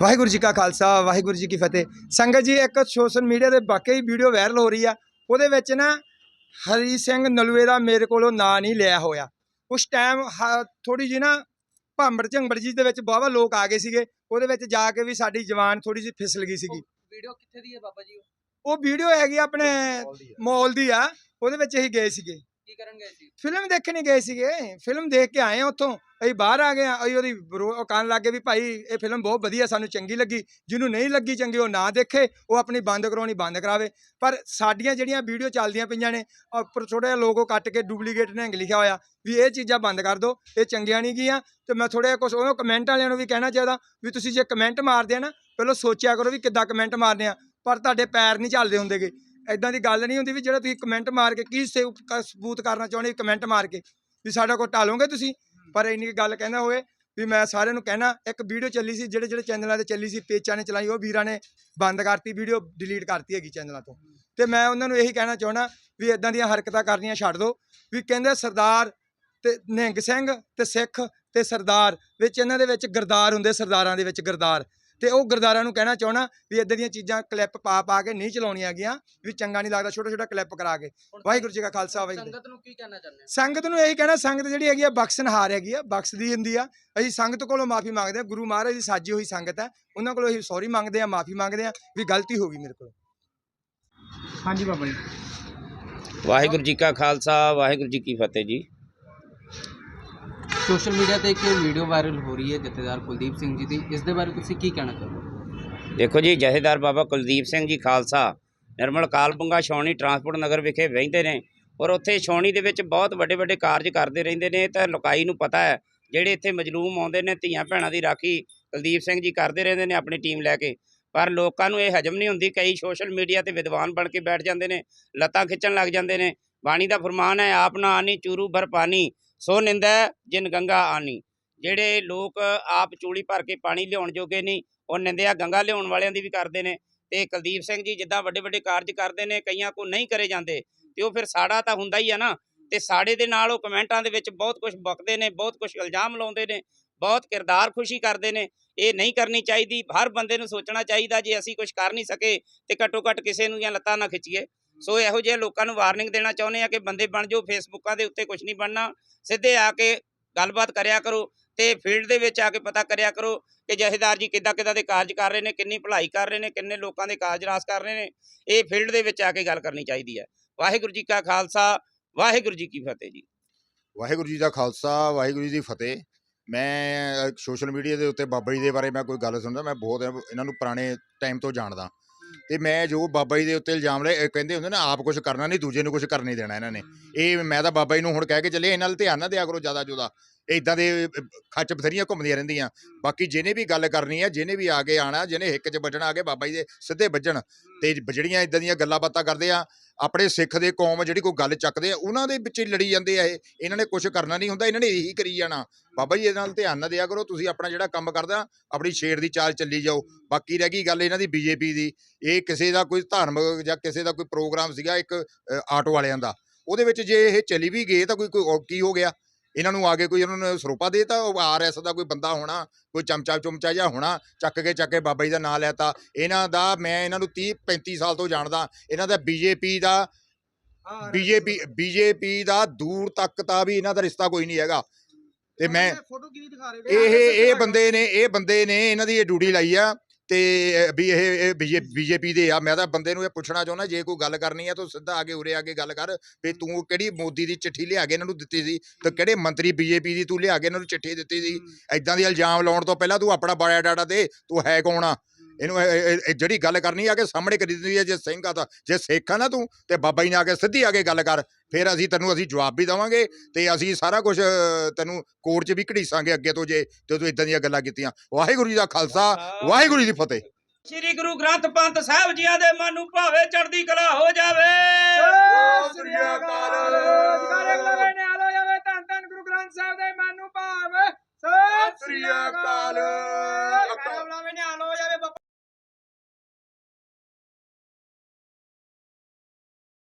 ਵਾਹਿਗੁਰੂ ਜੀ ਕਾ ਖਾਲਸਾ ਵਾਹਿਗੁਰੂ ਜੀ ਕੀ ਫਤਿਹ। ਸੰਗਤ ਜੀ ਇੱਕ ਸੋਸ਼ਲ ਮੀਡੀਆ ਤੇ ਵਾਕਈ ਵੀਡੀਓ ਵਾਇਰਲ ਹੋ ਰਹੀ ਆ। ਉਹਦੇ ਵਿੱਚ ਨਾ ਹਰੀ ਸਿੰਘ ਨਲੂਏ ਦਾ ਮੇਰੇ ਕੋਲੋਂ ਨਾਂ ਨਹੀਂ ਲਿਆ ਹੋਇਆ। ਉਸ ਟਾਈਮ ਥੋੜੀ ਜਿਹੀ ਨਾ ਭਾਂਬੜ ਝੰਬੜ ਜੀ ਦੇ ਵਿੱਚ ਬਾਵਾ ਲੋਕ ਆ ਗਏ ਸੀਗੇ। ਉਹਦੇ ਵਿੱਚ ਜਾ ਕੇ ਵੀ ਸਾਡੀ ਜਵਾਨ ਥੋੜੀ ਜਿਹੀ ਫਿਸਲ ਗਈ ਸੀਗੀ। ਵੀਡੀਓ ਕਿੱਥੇ ਦੀ ਹੈ ਬਾਬਾ ਜੀ? ਉਹ? ਵੀਡੀਓ ਹੈਗੀ ਆਪਣੇ ਮੌਲ ਦੀ ਆ। ਉਹਦੇ ਵਿੱਚ ਅਸੀਂ ਗਏ ਸੀਗੇ। ਕੀ ਕਰਨ ਗਏ ਸੀ? ਫਿਲਮ ਦੇਖਣ ਹੀ ਗਏ ਸੀਗੇ। ਫਿਲਮ ਦੇਖ ਕੇ ਆਏ ਆ ਉੱਥੋਂ। ਅਸੀਂ ਬਾਹਰ ਆ ਗਏ ਆ ਅਸੀਂ ਉਹਦੀ ਬਰੋ- ਉਹ ਕਹਿਣ ਲੱਗੇ ਵੀ ਭਾਈ, ਇਹ ਫਿਲਮ ਬਹੁਤ ਵਧੀਆ, ਸਾਨੂੰ ਚੰਗੀ ਲੱਗੀ। ਜਿਹਨੂੰ ਨਹੀਂ ਲੱਗੀ ਚੰਗੀ, ਉਹ ਨਾ ਦੇਖੇ। ਉਹ ਆਪਣੀ ਬੰਦ ਕਰਾਉਣੀ ਬੰਦ ਕਰਾਵੇ। ਪਰ ਸਾਡੀਆਂ ਜਿਹੜੀਆਂ ਵੀਡੀਓ ਚੱਲਦੀਆਂ ਪਈਆਂ ਨੇ ਉੱਪਰ ਥੋੜਾ ਜਿਹਾ ਲੋਗੋ ਕੱਟ ਕੇ ਡੁਪਲੀਕੇਟ ਨਿਹੰਗ ਲਿਖਿਆ ਹੋਇਆ ਵੀ ਇਹ ਚੀਜ਼ਾਂ ਬੰਦ ਕਰ ਦਿਓ, ਇਹ ਚੰਗੀਆਂ ਨਹੀਂ ਗੀਆਂ। ਤੇ ਮੈਂ ਥੋੜਾ ਜਿਹਾ ਕੁਝ ਉਹ ਕਮੈਂਟ ਵਾਲਿਆਂ ਨੂੰ ਵੀ ਕਹਿਣਾ ਚਾਹਦਾ ਵੀ ਤੁਸੀਂ ਜੇ ਕਮੈਂਟ ਮਾਰਦੇ ਆ ਨਾ, ਪਹਿਲਾਂ ਸੋਚਿਆ ਕਰੋ ਵੀ ਕਿੱਦਾਂ ਕਮੈਂਟ ਮਾਰਨੇ ਆ। ਪਰ ਤੁਹਾਡੇ ਪੈਰ ਨਹੀਂ ਚੱਲਦੇ ਹੁੰਦੇਗੇ। ਐਦਾਂ ਦੀ ਗੱਲ ਨਹੀਂ ਹੁੰਦੀ ਵੀ ਜਿਹੜਾ ਤੁਸੀਂ ਕਮੈਂਟ ਮਾਰ ਕੇ ਕੀ ਸੇ- ਸਬੂਤ ਕਰਨਾ ਚਾਹੁੰਦੇ ਕਮੈਂਟ ਮਾਰ ਕੇ, ਵੀ ਸਾਡਾ ਕੋਲ ਟਾਲੋਗੇ ਤੁਸੀਂ? ਪਰ ਇੰਨੀ ਕੁ ਗੱਲ ਕਹਿੰਦਾ ਹੋਵੇ ਵੀ ਮੈਂ ਸਾਰਿਆਂ ਨੂੰ ਕਹਿਣਾ, ਇੱਕ ਵੀਡੀਓ ਚੱਲੀ ਸੀ, ਜਿਹੜੇ ਜਿਹੜੇ ਚੈਨਲਾਂ ਤੇ ਚੱਲੀ ਸੀ, ਪੇਚਾਂ ਨੇ ਚਲਾਈ, ਉਹ ਵੀਰਾਂ ਨੇ ਬੰਦ ਕਰਤੀ ਵੀਡੀਓ ਡਿਲੀਟ ਕਰਤੀ ਹੈਗੀ ਚੈਨਲਾਂ ਤੋਂ। ਤੇ ਮੈਂ ਉਹਨਾਂ ਨੂੰ ਇਹੀ ਕਹਿਣਾ ਚਾਹਣਾ ਵੀ ਇਦਾਂ ਦੀਆਂ ਹਰਕਤਾਂ ਕਰਨੀਆਂ ਛੱਡ ਦਿਓ ਵੀ ਕਹਿੰਦੇ ਸਰਦਾਰ ਤੇ ਨਿਹੰਗ ਸਿੰਘ ਤੇ ਸਿੱਖ ਤੇ ਸਰਦਾਰ, ਵਿੱਚ ਇਹਨਾਂ ਦੇ ਵਿੱਚ ਗਰਦਾਰ ਹੁੰਦੇ ਸਰਦਾਰਾਂ ਦੇ ਵਿੱਚ ਗਰਦਾਰ। ਤੇ ਉਹ ਗਰਦਾਰਾਂ ਨੂੰ ਕਹਿਣਾ ਚਾਹਣਾ ਵੀ ਇਦਾਂ ਦੀਆਂ ਚੀਜ਼ਾਂ ਕਲਿੱਪ ਪਾ ਪਾ ਕੇ ਨਹੀਂ ਚਲਾਉਣੀਆਂ ਗੀਆਂ ਵੀ ਚੰਗਾ ਨਹੀਂ ਲੱਗਦਾ ਛੋਟਾ ਛੋਟਾ ਕਲਿੱਪ ਕਰਾ ਕੇ। ਵਾਹਿਗੁਰੂ ਜੀ ਕਾ ਖਾਲਸਾ ਵਾਹਿਗੁਰੂ ਜੀ ਕੀ ਸੰਗਤ ਨੂੰ ਕੀ ਕਹਿਣਾ ਚਾਹੁੰਦੇ ਆ ਸੰਗਤ ਨੂੰ ਇਹੀ ਕਹਿਣਾ ਸੰਗਤ ਜਿਹੜੀ ਹੈਗੀ ਆ ਬਖਸ਼ਣਹਾਰ ਹੈਗੀ ਆ ਬਖਸ਼ਦੀ ਹੁੰਦੀ ਆ। ਅਸੀਂ ਸੰਗਤ ਕੋਲੋਂ ਮਾਫੀ ਮੰਗਦੇ ਆ ਗੁਰੂ ਮਹਾਰਾਜ ਦੀ ਸਾਜੀ ਹੋਈ ਸੰਗਤ ਹੈ ਉਹਨਾਂ ਕੋਲੋਂ ਅਸੀਂ ਸੌਰੀ ਮੰਗਦੇ ਆ ਮਾਫੀ ਮੰਗਦੇ ਆ ਵੀ ਗਲਤੀ ਹੋ ਗਈ ਮੇਰੇ ਕੋਲ। ਹਾਂਜੀ ਬਾਬਾ ਜੀ। ਵਾਹਿਗੁਰੂ ਜੀ ਕਾ ਖਾਲਸਾ ਵਾਹਿਗੁਰੂ ਜੀ ਕੀ ਫਤਿਹ ਜੀ। ਸੋਸ਼ਲ ਮੀਡੀਆ ਤੇ ਇੱਕ ਵੀਡੀਓ ਵਾਇਰਲ ਹੋ ਰਹੀ ਹੈ ਜਥੇਦਾਰ ਕੁਲਦੀਪ ਸਿੰਘ ਜੀ ਦੀ। ਇਸ ਦੇ ਬਾਰੇ ਤੁਸੀਂ ਕੀ ਕਹਿਣਾ ਚਾਹੁੰਦੇ ਹੋ ਦੇਖੋ ਜੀ, ਜਥੇਦਾਰ ਬਾਬਾ ਕੁਲਦੀਪ ਸਿੰਘ ਜੀ ਖਾਲਸਾ, ਨਿਰਮਲ ਕਾਲਬੰਗਾ ਛਾਉਣੀ ਟਰਾਂਸਪੋਰਟ ਨਗਰ ਵਿਖੇ ਵਹਿੰਦੇ ਨੇ ਔਰ ਉੱਥੇ ਛਾਉਣੀ ਦੇ ਵਿੱਚ ਬਹੁਤ ਵੱਡੇ ਵੱਡੇ ਕਾਰਜ ਕਰਦੇ ਰਹਿੰਦੇ ਨੇ। ਤਾਂ ਲੋਕਾਈ ਨੂੰ ਪਤਾ ਹੈ, ਜਿਹੜੇ ਇੱਥੇ ਮਜਲੂਮ ਆਉਂਦੇ ਨੇ, ਧੀਆਂ ਭੈਣਾਂ ਦੀ ਰਾਖੀ ਕੁਲਦੀਪ ਸਿੰਘ ਜੀ ਕਰਦੇ ਰਹਿੰਦੇ ਨੇ ਆਪਣੀ ਟੀਮ ਲੈ ਕੇ। ਪਰ ਲੋਕਾਂ ਨੂੰ ਇਹ ਹਜਮ ਨਹੀਂ ਹੁੰਦੀ, ਕਈ ਸੋਸ਼ਲ ਮੀਡੀਆ ਤੇ ਵਿਦਵਾਨ ਬਣ ਕੇ ਬੈਠ ਜਾਂਦੇ ਨੇ, ਲੱਤਾਂ ਖਿੱਚਣ ਲੱਗ ਜਾਂਦੇ ਨੇ। ਬਾਣੀ ਦਾ ਫਰਮਾਨ ਹੈ, ਆਪ ਨਾ ਆਨੀ, ਚੂਰੂ ਭਰ ਪਾਣੀ ਸੋ ਨਿੰਦਾ ਜਿਨ ਗੰਗਾ ਆਨੀ। ਜਿਹੜੇ ਲੋਕ ਆਪ ਚੂਲੀ ਭਰ ਕੇ ਪਾਣੀ ਲਿਆਉਣ ਜੋਗੇ ਨਹੀਂ ਉਹ ਨਿੰਦਿਆ ਗੰਗਾ ਲਿਆਉਣ ਵਾਲਿਆਂ ਦੀ ਵੀ ਕਰਦੇ ਨੇ। ਤੇ ਕੁਲਦੀਪ ਸਿੰਘ ਜੀ ਜਿੱਦਾਂ ਵੱਡੇ ਵੱਡੇ ਕਾਰਜ ਕਰਦੇ ਨੇ, ਕਈਆਂ ਕੋ ਨਹੀਂ ਕਰੇ ਜਾਂਦੇ, ਤੇ ਉਹ ਫਿਰ ਸਾੜਾ ਤਾਂ ਹੁੰਦਾ ਹੀ ਆ ਨਾ। ਤੇ ਸਾੜੇ ਦੇ ਨਾਲ ਉਹ ਕਮੈਂਟਾਂ ਦੇ ਵਿੱਚ ਬਹੁਤ ਕੁਝ ਬਕਦੇ ਨੇ, ਬਹੁਤ ਕੁਝ ਇਲਜ਼ਾਮ ਲਾਉਂਦੇ ਨੇ, ਬਹੁਤ ਕਿਰਦਾਰ ਖੁਸ਼ੀ ਕਰਦੇ ਨੇ। ਇਹ ਨਹੀਂ ਕਰਨੀ ਚਾਹੀਦੀ, ਹਰ ਬੰਦੇ ਨੂੰ ਸੋਚਣਾ ਚਾਹੀਦਾ ਜੇ ਅਸੀਂ ਕੁਝ ਕਰ ਨਹੀਂ ਸਕੇ ਤੇ ਘੱਟੋ ਘੱਟ ਕਿਸੇ ਨੂੰ ਜਾਂ ਲੱਤਾਂ ਨਾ ਖਿੱਚੀਏ। ਸੋ ਇਹੋ ਜਿਹੇ ਲੋਕਾਂ ਨੂੰ ਵਾਰਨਿੰਗ ਦੇਣਾ ਚਾਹੁੰਦੇ ਆ ਕਿ ਬੰਦੇ ਬਣ ਜਾਓ, ਫੇਸਬੁੱਕਾਂ ਦੇ ਉੱਤੇ ਕੁਝ ਨਹੀਂ ਬਣਨਾ। ਸਿੱਧੇ ਆ ਕੇ ਗੱਲਬਾਤ ਕਰਿਆ ਕਰੋ ਤੇ ਫੀਲਡ ਦੇ ਵਿੱਚ ਆ ਕੇ ਪਤਾ ਕਰਿਆ ਕਰੋ ਕਿ ਜਥੇਦਾਰ ਜੀ ਕਿੱਦਾਂ ਕਿੱਦਾਂ ਦੇ ਕਾਰਜ ਕਰ ਰਹੇ ਨੇ, ਕਿੰਨੀ ਭਲਾਈ ਕਰ ਰਹੇ ਨੇ, ਕਿੰਨੇ ਲੋਕਾਂ ਦੇ ਕਾਰਜ ਰਾਸ ਕਰ ਰਹੇ ਨੇ। ਇਹ ਫੀਲਡ ਦੇ ਵਿੱਚ ਆ ਕੇ ਗੱਲ ਕਰਨੀ ਚਾਹੀਦੀ ਹੈ। ਵਾਹਿਗੁਰੂ ਜੀ ਕਾ ਖਾਲਸਾ, ਵਾਹਿਗੁਰੂ ਜੀ ਕੀ ਫਤਿਹ ਜੀ। ਵਾਹਿਗੁਰੂ ਜੀ ਦਾ ਖਾਲਸਾ, ਵਾਹਿਗੁਰੂ ਜੀ ਦੀ ਫਤਿਹ। ਮੈਂ ਸੋਸ਼ਲ ਮੀਡੀਆ ਦੇ ਉੱਤੇ ਬਾਬਾ ਜੀ ਦੇ ਬਾਰੇ ਮੈਂ ਕੋਈ ਗੱਲ ਸੁਣਦਾ, ਮੈਂ ਬਹੁਤ ਇਹਨਾਂ ਨੂੰ ਪੁਰਾਣੇ ਟਾਈਮ ਤੋਂ ਜਾਣਦਾ। ਤੇ ਮੈਂ ਜੋ ਬਾਬਾ ਜੀ ਦੇ ਉੱਤੇ ਇਲਜ਼ਾਮ ਲਾਏ ਕਹਿੰਦੇ ਹੁੰਦੇ ਨਾ ਆਪ ਕੁਝ ਕਰਨਾ ਨਹੀਂ ਦੂਜੇ ਨੂੰ ਕੁਝ ਕਰਨ ਨਹੀਂ ਦੇਣਾ ਇਹਨਾਂ ਨੇ। ਇਹ ਮੈਂ ਤਾਂ ਬਾਬਾ ਜੀ ਨੂੰ ਹੁਣ ਕਹਿ ਕੇ ਚੱਲੇ ਇਹਨਾਂ ਨਾਲ ਧਿਆਨ ਨਾ ਦਿਆ ਕਰੋ ਜ਼ਿਆਦਾ ਜੁਦਾ ਇਦਾਂ ਦੇ ਖੱਚ ਬਥੇਰੀਆਂ ਘੁੰਮਦੀਆਂ ਰਹਿੰਦੀਆਂ। ਬਾਕੀ ਜਿਹਨੇ ਵੀ ਗੱਲ ਕਰਨੀ ਹੈ ਜਿਹਨੇ ਵੀ ਆ ਕੇ ਆਣਾ ਜਿਹਨੇ ਹਿੱਕ 'ਚ ਵੱਜਣਾ ਆ ਕੇ ਬਾਬਾ ਜੀ ਦੇ ਸਿੱਧੇ ਵੱਜਣ। ਤੇ ਜਿਹੜੀਆਂ ਇਦਾਂ ਦੀਆਂ ਗੱਲਾਂ ਬਾਤਾਂ ਕਰਦੇ ਆ ਆਪਣੇ ਸਿੱਖ ਦੇ ਕੌਮ ਜਿਹੜੀ ਕੋਈ ਗੱਲ ਚੱਕਦੇ ਆ, ਉਹਨਾਂ ਦੇ ਵਿੱਚ ਹੀ ਲੜੀ ਜਾਂਦੇ ਆ ਇਹ। ਇਹਨਾਂ ਨੇ ਕੁਝ ਕਰਨਾ ਨਹੀਂ ਹੁੰਦਾ, ਇਹਨਾਂ ਨੇ ਇਹੀ ਕਰੀ ਜਾਣਾ। ਬਾਬਾ ਜੀ, ਇਹਦੇ ਨਾਲ ਧਿਆਨ ਨਾ ਦਿਆ ਕਰੋ, ਤੁਸੀਂ ਆਪਣਾ ਜਿਹੜਾ ਕੰਮ ਕਰਦਾ, ਆਪਣੀ ਸ਼ੇਰ ਦੀ ਚਾਲ ਚੱਲੀ ਜਾਓ। ਬਾਕੀ ਰਹਿ ਗਈ ਗੱਲ ਇਹਨਾਂ ਦੀ ਬੀਜੇਪੀ ਦੀ। ਇਹ ਕਿਸੇ ਦਾ ਕੋਈ ਧਾਰਮਿਕ ਜਾਂ ਕਿਸੇ ਦਾ ਕੋਈ ਪ੍ਰੋਗਰਾਮ ਸੀਗਾ ਇੱਕ ਆਟੋ ਵਾਲਿਆਂ ਦਾ। ਉਹਦੇ ਵਿੱਚ ਜੇ ਇਹ ਚਲੀ ਵੀ ਗਏ ਤਾਂ ਕੋਈ ਕੋਈ ਕੀ ਹੋ ਗਿਆ? ਇਹਨਾਂ ਨੂੰ ਆ ਕੇ ਕੋਈ ਉਹਨਾਂ ਨੇ ਸਰੋਪਾ ਦੇਤਾ ਉਹ ਆਰਐਸ ਦਾ ਕੋਈ ਬੰਦਾ ਹੋਣਾ ਕੋਈ ਚਮਚਾ ਚੁਮਚਾ ਜਿਹਾ ਹੋਣਾ ਚੱਕ ਕੇ ਚੱਕ ਕੇ ਬਾਬਾ ਜੀ ਦਾ ਨਾਂ ਲੈਤਾ। ਇਹਨਾਂ ਦਾ ਮੈਂ ਇਹਨਾਂ ਨੂੰ 30 35 ਸਾਲ ਤੋਂ ਜਾਣਦਾ। ਇਹਨਾਂ ਦਾ ਬੀਜੇਪੀ ਦਾ ਬੀਜੇਪੀ ਬੀਜੇਪੀ ਦਾ ਦੂਰ ਤੱਕ ਤਾਂ ਵੀ ਇਹਨਾਂ ਦਾ ਰਿਸ਼ਤਾ ਕੋਈ ਨਹੀਂ ਹੈਗਾ। ਤੇ ਮੈਂ ਫੋਟੋ ਕਿਹਦੀ ਦਿਖਾ ਰਹੇ ਇਹ ਇਹ ਬੰਦੇ ਨੇ ਇਹ ਬੰਦੇ ਨੇ ਇਹਨਾਂ ਦੀ ਇਹ ਡਿਊਟੀ ਲਾਈ ਆ। ਤੇ ਵੀ ਇਹ ਇਹ ਬੀਜੇਪੀ ਦੇ ਆ ਮੈਂ ਤਾਂ ਬੰਦੇ ਨੂੰ ਇਹ ਪੁੱਛਣਾ ਚਾਹੁੰਦਾ ਜੇ ਕੋਈ ਗੱਲ ਕਰਨੀ ਹੈ ਤਾਂ ਸਿੱਧਾ ਆ ਕੇ ਉਰੇ ਆ ਕੇ ਗੱਲ ਕਰ ਵੀ ਤੂੰ ਕਿਹੜੀ ਮੋਦੀ ਦੀ ਚਿੱਠੀ ਲਿਆ ਕੇ ਇਹਨਾਂ ਨੂੰ ਦਿੱਤੀ ਸੀ ਤੇ ਕਿਹੜੇ ਮੰਤਰੀ ਬੀਜੇਪੀ ਦੀ ਤੂੰ ਲਿਆ ਕੇ ਇਹਨਾਂ ਨੂੰ ਚਿੱਠੀ ਦਿੱਤੀ ਸੀ? ਐਦਾਂ ਦੇ ਇਲਜ਼ਾਮ ਲਾਉਣ ਤੋਂ ਪਹਿਲਾਂ ਤੂੰ ਆਪਣਾ ਬਾਇਓਡਾਟਾ ਦੇ ਤੂੰ ਹੈ ਕੌਣ ਆ? ਇਹਨੂੰ ਜਿਹੜੀ ਗੱਲ ਕਰਨੀ ਆ ਕੇ ਸਾਹਮਣੇ ਕਰੀ ਦਿੰਦੀ ਹੈ ਜੇ ਸਿੰਘ ਆ ਤਾਂ ਜੇ ਸਿੱਖ ਆ ਨਾ ਤੂੰ ਤੇ ਬਾਬਾ ਜੀ ਨੇ ਕੇ ਸਿੱਧੀ ਆ ਕੇ ਗੱਲ ਕਰ ਫਿਰ ਅਸੀਂ ਤੈਨੂੰ ਅਸੀਂ ਜਵਾਬ ਵੀ ਦੇਵਾਂਗੇ ਤੇ ਅਸੀਂ ਸਾਰਾ ਕੁਝ ਤੈਨੂੰ ਕੋਰਟ 'ਚ ਵੀ ਘੜੀਸਾਂਗੇ ਅੱਗੇ ਤੋਂ ਜੇ ਤੇ ਤੂੰ ਇਦਾਂ ਦੀਆਂ ਗੱਲਾਂ ਕੀਤੀਆਂ। ਵਾਹਿਗੁਰੂ ਜੀ ਦਾ ਖਾਲਸਾ ਵਾਹਿਗੁਰੂ। ਜੀ ਦੀ ਫਤਿਹ। ਸ੍ਰੀ ਗੁਰੂ ਗ੍ਰੰਥ ਪੰਥ ਸਾਹਿਬ ਜੀਆਂ ਦੇ ਮਨ ਨੂੰ ਭਾਵੇ ਚੜ੍ਹਦੀ ਕਲਾ ਹੋ ਜਾਵੇ। ਸ੍ਰੀ ਅਕਾਲ। ਜਗਾਰੇ ਲਵੇ ਨਿਆਲ ਹੋ ਜਾਵੇ ਧੰਨ ਧੰਨ ਗੁਰੂ ਗ੍ਰੰਥ ਸਾਹਿਬ ਦੇ ਮਨ ਨੂੰ ਭਾਵ। ਸ੍ਰੀ ਅਕਾਲ।